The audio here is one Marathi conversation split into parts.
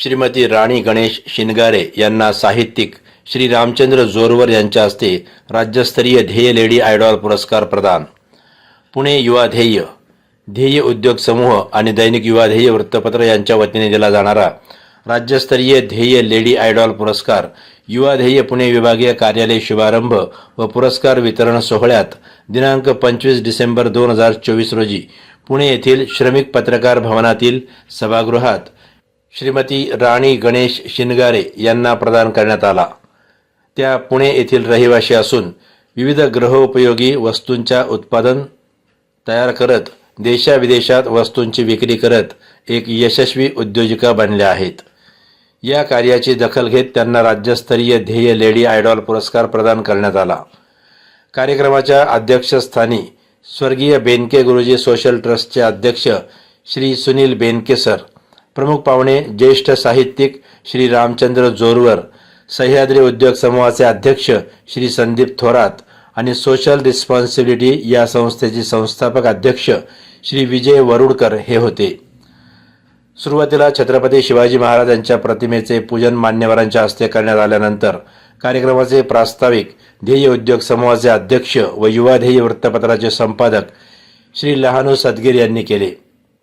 श्रीमती राणी गणेश शिनगारे यांना साहित्यिक श्री रामचंद्र जोरवर यांच्या हस्ते राज्यस्तरीय ध्येय लेडी आयडॉल पुरस्कार प्रदान. पुणे युवा ध्येय ध्येय उद्योग समूह आणि दैनिक युवा ध्येय वृत्तपत्र यांच्या वतीने दिला जाणारा राज्यस्तरीय ध्येय लेडी आयडॉल पुरस्कार युवा ध्येय पुणे विभागीय कार्यालय शुभारंभ व पुरस्कार वितरण सोहळ्यात दिनांक पंचवीस डिसेंबर दोन हजार चोवीस रोजी पुणे येथील श्रमिक पत्रकार भवनातील सभागृहात श्रीमती राणी गणेश शिनगारे यांना प्रदान करण्यात आला. त्या पुणे येथील रहिवासी असून विविध गृहोपयोगी वस्तूंच्या उत्पादन तयार करत देशाविदेशात वस्तूंची विक्री करत एक यशस्वी उद्योजिका बनल्या आहेत. या कार्याची दखल घेत त्यांना राज्यस्तरीय ध्येय लेडी आयडॉल पुरस्कार प्रदान करण्यात आला. कार्यक्रमाच्या अध्यक्षस्थानी स्वर्गीय बेनके गुरुजी सोशल ट्रस्टचे अध्यक्ष श्री सुनील बेनके सर प्रमुख पाहुणे ज्येष्ठ साहित्यिक श्री रामचंद्र जोरवर सह्याद्री उद्योग समूहाचे अध्यक्ष श्री संदीप थोरात आणि सोशल रिस्पॉन्सिबिलिटी या संस्थेचे संस्थापक अध्यक्ष श्री विजय वरुडकर हे होते. सुरुवातीला छत्रपती शिवाजी महाराज यांच्या प्रतिमेचे पूजन मान्यवरांच्या हस्ते करण्यात आल्यानंतर कार्यक्रमाचे प्रास्ताविक ध्येय उद्योग समूहाचे अध्यक्ष व युवा ध्येय वृत्तपत्राचे संपादक श्री लहानू सदगीर यांनी केले.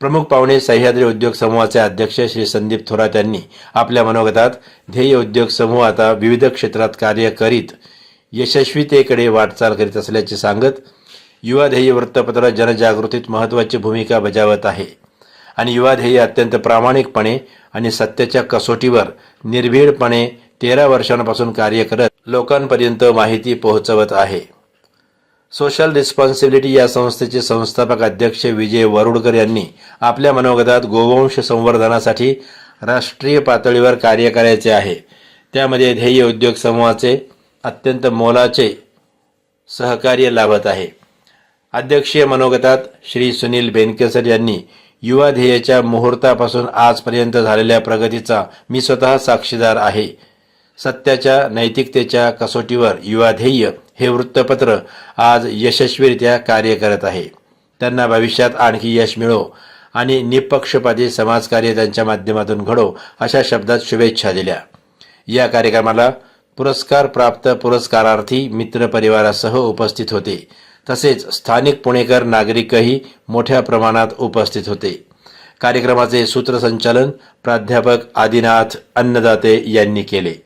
प्रमुख पाहुणे सह्याद्री उद्योग समूहाचे अध्यक्ष श्री संदीप थोरात यांनी आपल्या मनोगतात ध्येय उद्योग समूह आता विविध क्षेत्रात कार्य करीत यशस्वीतेकडे वाटचाल करीत असल्याचे सांगत युवा ध्येय वृत्तपत्र जनजागृतीत महत्त्वाची भूमिका बजावत आहे. आणि युवा ध्येय अत्यंत प्रामाणिकपणे आणि सत्याच्या कसोटीवर निर्भीडपणे तेरा वर्षांपासून कार्य करत लोकांपर्यंत माहिती पोहोचवत आहे. सोशल रिस्पॉन्सिबिलिटी या संस्थेचे संस्थापक अध्यक्ष विजय वरुडकर यांनी आपल्या मनोगतात गोवंश संवर्धनासाठी राष्ट्रीय पातळीवर कार्य करायचे आहे. त्यामध्ये ध्येय उद्योग समूहाचे अत्यंत मोलाचे सहकार्य लाभत आहे. अध्यक्षीय मनोगतात श्री सुनील बेनकेसर यांनी युवा ध्येयाच्या मुहूर्तापासून आजपर्यंत झालेल्या प्रगतीचा मी स्वतः साक्षीदार आहे. सत्याच्या नैतिकतेच्या कसोटीवर युवा ध्येय हे वृत्तपत्र आज यशस्वीरित्या कार्य करत आहे. त्यांना भविष्यात आणखी यश मिळो आणि निपक्षपाती समाजकार्य त्यांच्या माध्यमातून घडो अशा शब्दात शुभेच्छा दिल्या. या कार्यक्रमाला पुरस्कार प्राप्त पुरस्कारार्थी मित्र परिवारासह उपस्थित होते. तसेच स्थानिक पुणेकर नागरिकही मोठ्या प्रमाणात उपस्थित होते. कार्यक्रमाचे सूत्रसंचालन प्राध्यापक आदिनाथ अन्नदाते यांनी केले.